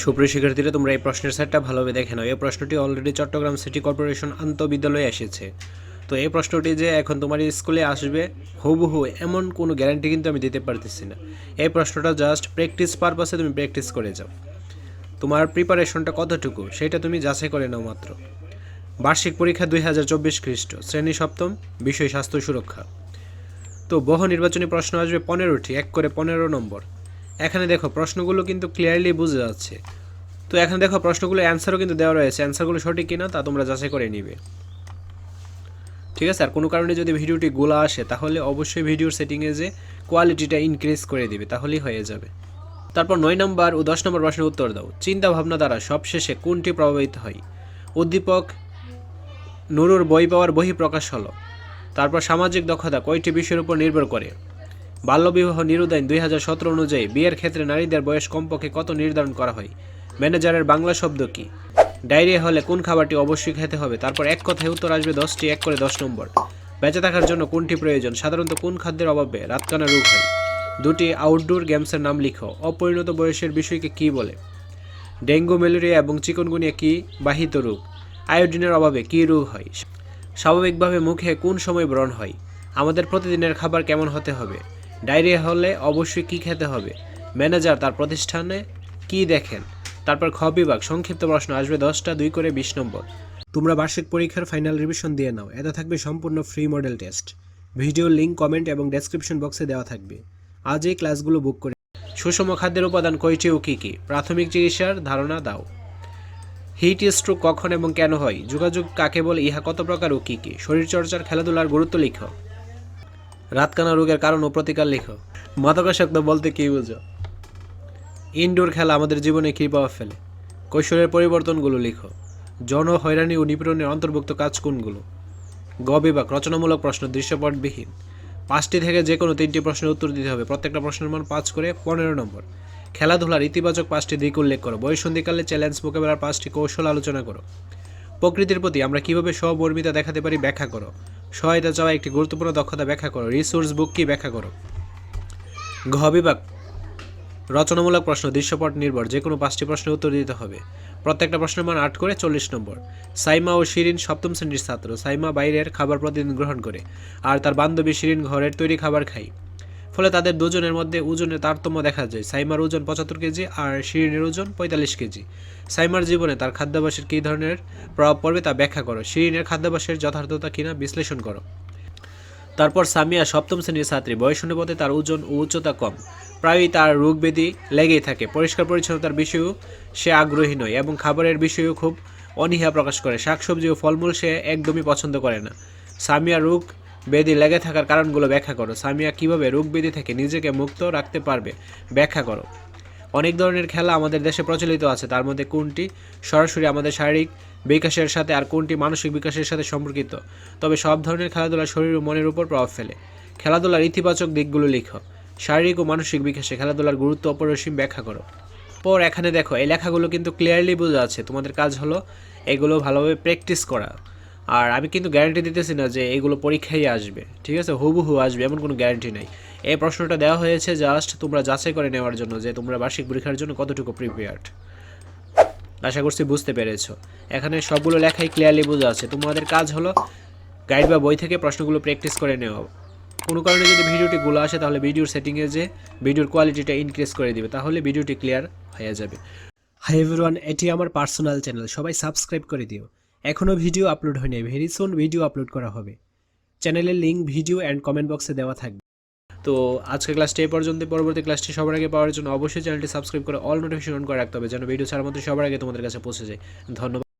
সুপ্রিয় শিক্ষার্থীরা, তোমরা এই প্রশ্নের সেটটা ভালোভাবে দেখে নাও। এই প্রশ্নটি অলরেডি চট্টগ্রাম সিটি কর্পোরেশন আন্তঃবিদ্যালয়ে এসেছে। তো এই প্রশ্নটি যে এখন তোমার স্কুলে আসবে, হুবহু এমন কোনো গ্যারান্টি কিন্তু আমি দিতে পারতেছি না। এই প্রশ্নটা জাস্ট প্র্যাকটিস পারপাসে তুমি প্র্যাকটিস করে যাও। তোমার প্রিপারেশনটা কতটুকু, সেটা তুমি যাচাই করে নাও মাত্র। বার্ষিক পরীক্ষা দুই হাজার চব্বিশ খ্রিস্ট, শ্রেণি সপ্তম, বিষয় স্বাস্থ্য সুরক্ষা। তো বহু নির্বাচনী প্রশ্ন আসবে পনেরোটি, এক করে পনেরো নম্বর। এখানে দেখো, প্রশ্নগুলো কিন্তু ক্লিয়ারলি বুঝে যাচ্ছে। তো এখানে দেখো, প্রশ্নগুলো অ্যান্সারও কিন্তু দেওয়া রয়েছে। অ্যান্সারগুলো সঠিক কিনা তা তোমরা যাচাই করে নিবে। ঠিক আছে? আর কোনো কারণে যদি ভিডিওটি গোলা আসে, তাহলে অবশ্যই ভিডিওর সেটিংয়ে যে কোয়ালিটিটা ইনক্রিজ করে দিবে, তাহলেই হয়ে যাবে। তারপর নয় নম্বর ও দশ নম্বর প্রশ্নের উত্তর দাও। চিন্তা ভাবনা দ্বারা সবশেষে কোনটি প্রভাবিত হয়? উদ্দীপক নুরুর বই পাওয়ার বহি প্রকাশ হলো। তারপর সামাজিক দক্ষতা কয়টি বিষয়ের উপর নির্ভর করে? বাল্যবিবাহ নিরুদায়ন দুই হাজার সতেরো অনুযায়ী বিয়ের ক্ষেত্রে নারীদের বয়স কমপক্ষে কত নির্ধারণ করা হয়? ম্যানেজারের বাংলা শব্দ কি? ডায়রিয়া হলে কোন খাবারটি অবশ্যই খেতে হবে? তারপর এক কথায় উত্তর আসবে দশটি, এক করে দশ নম্বর। বেঁচে থাকার জন্য কোনটি প্রয়োজন? সাধারণত কোন খাদ্যের অভাবে রাতকানা রোগ হয়? দুটি, আউটডোর গেমসের নাম লিখো। অপরিণত বয়সের বিষয়কে কি বলে? ডেঙ্গু, ম্যালেরিয়া এবং চিকনগুনিয়া কি বাহিত রোগ? আয়োডিনের অভাবে কি রোগ হয়? স্বাভাবিকভাবে মুখে কোন সময় ব্রণ হয়? আমাদের প্রতিদিনের খাবার কেমন হতে হবে? ডায়রিয়া হলে অবশ্যই কি খেতে হবে? ম্যানেজার তার প্রতিষ্ঠানে কি দেখেন? তারপর খ বিভাগ সংক্ষিপ্ত প্রশ্ন, আসবে দশটা দুই করে বিশ নম্বর। তোমরা বার্ষিক পরীক্ষার ফাইনাল রিভিশন দিয়ে নাও, এতে থাকবে সম্পূর্ণ free model test video link comment এবং ডেসক্রিপশন বক্সে দেওয়া থাকবে। আজ এই ক্লাসগুলো বুক করে সুষম খাদ্যের উপাদান কয়টি ও কী কী? প্রাথমিক চিকিৎসার ধারণা দাও। হিট স্ট্রোক কখন এবং কেন হয়? যোগাযোগ কাকে বলে? ইহা কত প্রকার ও কী কী? শরীরচর্চার খেলাধুলার গুরুত্ব লিখো। রাতকানা রোগের কারণ ও প্রতিকার লিখো। মাদকাসক্ত বলতে কী বুঝো? ইনডোর খেলা আমাদের জীবনে কী প্রভাব ফেলে? কৈশোরের পরিবর্তনগুলো লিখো। জন হয়রানি ও নিপীড়নের অন্তর্ভুক্ত কাজ কোনগুলো? গ বিভাগ রচনামূলক প্রশ্ন, দৃশ্যপটবিহীন। পাঁচটি থেকে যে কোনো তিনটি প্রশ্নের উত্তর দিতে হবে। প্রত্যেকটা প্রশ্নের মান পাঁচ করে পনেরো নম্বর। খেলাধুলার ইতিবাচক পাঁচটি দিক উল্লেখ করো। বয়সন্ধিকালে চ্যালেঞ্জ মোকাবেলার পাঁচটি কৌশল আলোচনা করো। প্রকৃতির প্রতি আমরা কীভাবে সহমর্মিতা দেখাতে পারি, ব্যাখ্যা করো। সহায়তা চাওয়া একটি গুরুত্বপূর্ণ দক্ষতা ব্যাখ্যা করো। রিসোর্স বুক কি ব্যাখ্যা করো? ঘ বিভাগ। রচনামূলক প্রশ্ন, দৃশ্যপট নির্ভর যে কোনো পাঁচটি প্রশ্নের উত্তর দিতে হবে। প্রত্যেকটা প্রশ্নের মান আট করে চল্লিশ নম্বর। সাইমা ও শিরিন সপ্তম শ্রেণির ছাত্র। সাইমা বাইরের খাবার প্রতিদিন গ্রহণ করে, আর তার বান্ধবী শিরিন ঘরের তৈরি খাবার খায়। ফলে তাদের দুজনের মধ্যে ওজনের তারতম্য দেখা যায়। সাইমার ওজন পঁচাত্তর কেজি আর শিরিনের ওজন পঁয়তাল্লিশ কেজি। সাইমার জীবনে তার খাদ্যাভ্যাসের কী ধরনের প্রভাব পড়বে তা ব্যাখ্যা করো। শিরিনের খাদ্যাভ্যাসের যথার্থতা কিনা বিশ্লেষণ করো। তারপর সামিয়া সপ্তম শ্রেণির ছাত্রী। বয়স অনুপাতে তার ওজন ও উচ্চতা কম। প্রায়ই তার রোগ ব্যাধি লেগেই থাকে। পরিষ্কার পরিচ্ছন্নতার বিষয়েও সে আগ্রহী নয় এবং খাবারের বিষয়েও খুব অনীহা প্রকাশ করে। শাকসবজি ও ফলমূল সে একদমই পছন্দ করে না। সামিয়া রোগ ব্যাধি লেগে থাকার কারণগুলো ব্যাখ্যা করো। সামিয়া কীভাবে রোগ ব্যাধি থেকে নিজেকে মুক্ত রাখতে পারবে, ব্যাখ্যা করো। অনেক ধরনের খেলা আমাদের দেশে প্রচলিত আছে, তার মধ্যে কোনটি? সরাসরি আমাদের শারীরিক বিকাশের সাথে আর কোনটি মানসিক বিকাশের সাথে সম্পর্কিত? তবে সব ধরনের খেলাধুলা শরীর ও মনের উপর প্রভাব ফেলে। খেলাধুলার ইতিবাচক দিকগুলো লিখো। শারীরিক ও মানসিক বিকাশে খেলাধুলার গুরুত্ব অপরিসীম ব্যাখ্যা করো। পর এখানে দেখো, এই লেখাগুলো কিন্তু ক্লিয়ারলি বোঝা আছে। তোমাদের কাজ হলো এগুলো ভালোভাবে প্র্যাকটিস করা। আর আমি কিন্তু গ্যারান্টি দিতেছি না যে এগুলো পরীক্ষায় আসবে, ঠিক আছে? হুবহু আসবে, এমন কোনো গ্যারান্টি নাই। এই প্রশ্নটা দেওয়া হয়েছে জাস্ট তোমরা যাচাই করে নেওয়ার জন্য যে তোমরা বার্ষিক পরীক্ষার জন্য কতটুকু প্রিপেয়ার্ড আশা করছি বুঝতে পেরেছ। এখানে সবগুলো লেখাই ক্লিয়ারলি বোঝা আছে। তোমাদের কাজ হলো গাইড বা বই থেকে প্রশ্নগুলো প্র্যাকটিস করে নেওয়া। কোনো কারণে যদি ভিডিওটি গুলো আসে, তাহলে ভিডিওর সেটিংয়ে যে ভিডিওর কোয়ালিটিটা ইনক্রিজ করে দিবে, তাহলে ভিডিওটি ক্লিয়ার হয়ে যাবে। হাই এভরিওয়ান এটি আমার পার্সোনাল চ্যানেল সবাই সাবস্ক্রাইব করে দিও। এখনও ভিডিও আপলোড হয়নি ভেরি সুন ভিডিও আপলোড করা হবে। চ্যানেলের লিঙ্ক ভিডিও অ্যান্ড কমেন্ট বক্সে দেওয়া থাকবে। তো আজকে ক্লাসটি এ পর্যন্ত পরবর্তী ক্লাসটি সবার আগে পাওয়ার জন্য অবশ্যই চ্যানেলটি সাবস্ক্রাইব করে অল নোটিফিকেশন অন করে রাখতে হবে, যেন ভিডিও ছাড়ার মধ্যে সবার আগে তোমাদের কাছে পৌঁছে যায়। ধন্যবাদ।